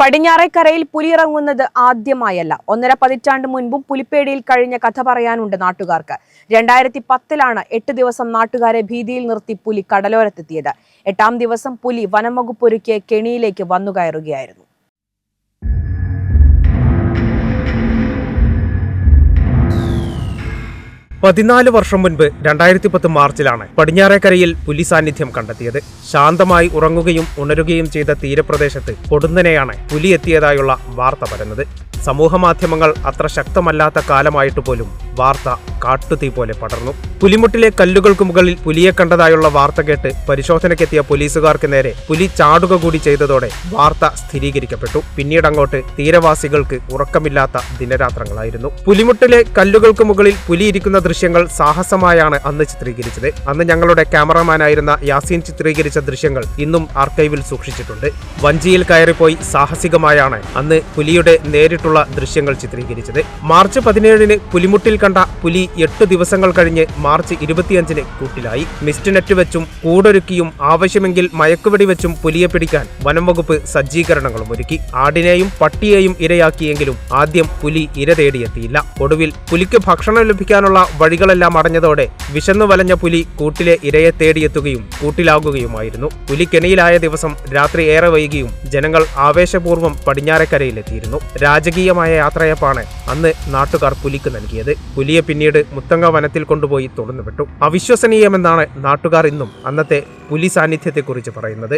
പടിഞ്ഞാറേക്കരയിൽ പുലിയിറങ്ങുന്നത് ആദ്യമായല്ല. ഒന്നര പതിറ്റാണ്ട് മുൻപും പുലിപ്പേടിയിൽ കഴിഞ്ഞ കഥ പറയാനുണ്ട് നാട്ടുകാർക്ക്. രണ്ടായിരത്തി പത്തിലാണ് എട്ട് ദിവസം നാട്ടുകാരെ ഭീതിയിൽ നിർത്തി പുലി കടലോരത്തെത്തിയത്. എട്ടാം ദിവസം പുലി വനംവകുപ്പ് ഒരുക്കിയ കെണിയിലേക്ക് വന്നുകയറുകയായിരുന്നു. പതിനാല് വർഷം മുൻപ് രണ്ടായിരത്തി പത്ത് മാർച്ചിലാണ് പടിഞ്ഞാറേക്കരയിൽ പുലി സാന്നിധ്യം കണ്ടെത്തിയത്. ശാന്തമായി ഉറങ്ങുകയും ഉണരുകയും ചെയ്ത തീരപ്രദേശത്ത് പൊടുന്നനെയാണ് പുലി എത്തിയതായുള്ള വാർത്ത പരന്നത്. സമൂഹമാധ്യമങ്ങൾ അത്ര ശക്തമല്ലാത്ത കാലമായിട്ട് പോലും വാർത്ത കാട്ടുതീ പോലെ പടർന്നു. പുലിമുട്ടിലെ കല്ലുകൾക്ക് മുകളിൽ പുലിയെ കണ്ടതായുള്ള വാർത്ത കേട്ട് പരിശോധനയ്ക്കെത്തിയ പോലീസുകാർക്ക് നേരെ പുലി ചാടുക കൂടി ചെയ്തതോടെ വാർത്ത സ്ഥിരീകരിക്കപ്പെട്ടു. പിന്നീട് അങ്ങോട്ട് തീരവാസികൾക്ക് ഉറക്കമില്ലാത്ത ദിനരാത്രങ്ങളായിരുന്നു. പുലിമുട്ടിലെ കല്ലുകൾക്ക് മുകളിൽ പുലി ഇരിക്കുന്ന ദൃശ്യങ്ങൾ സാഹസമായാണ് അന്ന് ചിത്രീകരിച്ചത്. അന്ന് ഞങ്ങളുടെ ക്യാമറമാനായിരുന്ന യാസീൻ ചിത്രീകരിച്ച ദൃശ്യങ്ങൾ ഇന്നും ആർക്കൈവിൽ സൂക്ഷിച്ചിട്ടുണ്ട്. വഞ്ചിയിൽ കയറിപ്പോയി സാഹസികമായാണ് അന്ന് പുലിയുടെ നേരിട്ടുള്ള ദൃശ്യങ്ങൾ ചിത്രീകരിച്ചത്. മാർച്ച് പതിനേഴിന് പുലിമുട്ടിൽ കണ്ട പുലി എട്ട് ദിവസങ്ങൾ കഴിഞ്ഞ് മാർച്ച് ഇരുപത്തിയഞ്ചിന് കൂട്ടിലായി. മിസ്റ്റ് നെറ്റ് വെച്ചും കൂടൊരുക്കിയും ആവശ്യമെങ്കിൽ മയക്കുവെടി വെച്ചും പുലിയെ പിടിക്കാൻ വനം വകുപ്പ് സജ്ജീകരണങ്ങളും ഒരുക്കി. ആടിനെയും പട്ടിയെയും ഇരയാക്കിയെങ്കിലും ആദ്യം പുലി ഇര തേടിയെത്തിയില്ല. ഒടുവിൽ പുലിക്ക് ഭക്ഷണം ലഭിക്കാനുള്ള വഴികളെല്ലാം അടഞ്ഞതോടെ വിശന്നു വലഞ്ഞ പുലി കൂട്ടിലെ ഇരയെ തേടിയെത്തുകയും കൂട്ടിലാകുകയുമായിരുന്നു. പുലി കെണിയിലായ ദിവസം രാത്രി ഏറെ വൈകിയും ജനങ്ങൾ ആവേശപൂർവം പടിഞ്ഞാറക്കരയിലെത്തിയിരുന്നു. രാജകീയമായ യാത്രയപ്പാണ് അന്ന് നാട്ടുകാർ പുലിക്ക് നൽകിയത്. പുലിയെ പിന്നീട് മുത്തങ്ങ വനത്തിൽ കൊണ്ടുപോയി തുറന്നുവിട്ടു അവിശ്വസനീയമെന്നാണ് നാട്ടുകാർ ഇന്നും അന്നത്തെ പുലി സാന്നിധ്യത്തെക്കുറിച്ച് പറയുന്നത്.